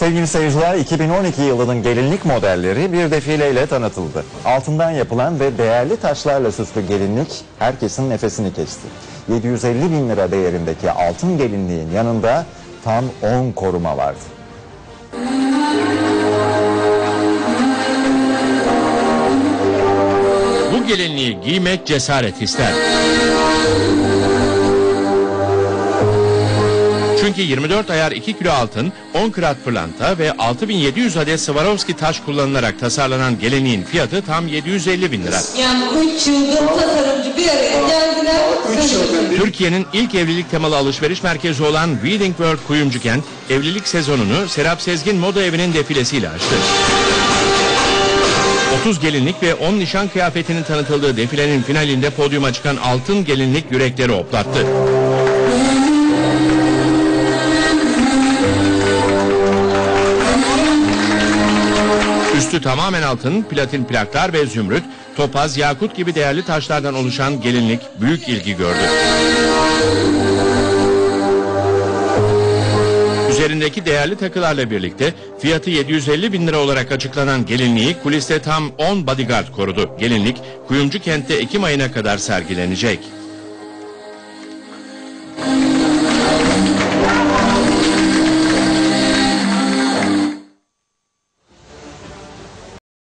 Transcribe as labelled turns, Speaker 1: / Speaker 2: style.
Speaker 1: Sevgili seyirciler 2012 yılının gelinlik modelleri bir defileyle tanıtıldı. Altından yapılan ve değerli taşlarla süslü gelinlik herkesin nefesini kesti. 750 bin lira değerindeki altın gelinliğin yanında tam 10 koruma vardı.
Speaker 2: Bu gelinliği giymek cesaret ister. Çünkü 24 ayar 2 kilo altın, 10 krat pırlanta ve 6700 adet Swarovski taş kullanılarak tasarlanan gelinliğin fiyatı tam 750 bin lira.
Speaker 3: Yani üç çılgın tasarımcı bir araya geldiler.
Speaker 2: Türkiye'nin ilk evlilik temalı alışveriş merkezi olan Wedding World Kuyumcu Kent, evlilik sezonunu Serap Sezgin Moda Evi'nin defilesiyle açtı. 30 gelinlik ve 10 nişan kıyafetinin tanıtıldığı defilenin finalinde podyuma çıkan altın gelinlik yürekleri hoplattı. Üstü tamamen altın, platin plaklar ve zümrüt, topaz, yakut gibi değerli taşlardan oluşan gelinlik büyük ilgi gördü. Üzerindeki değerli takılarla birlikte fiyatı 750 bin lira olarak açıklanan gelinliği kuliste tam 10 bodyguard korudu. Gelinlik kuyumcu kentte Ekim ayına kadar sergilenecek.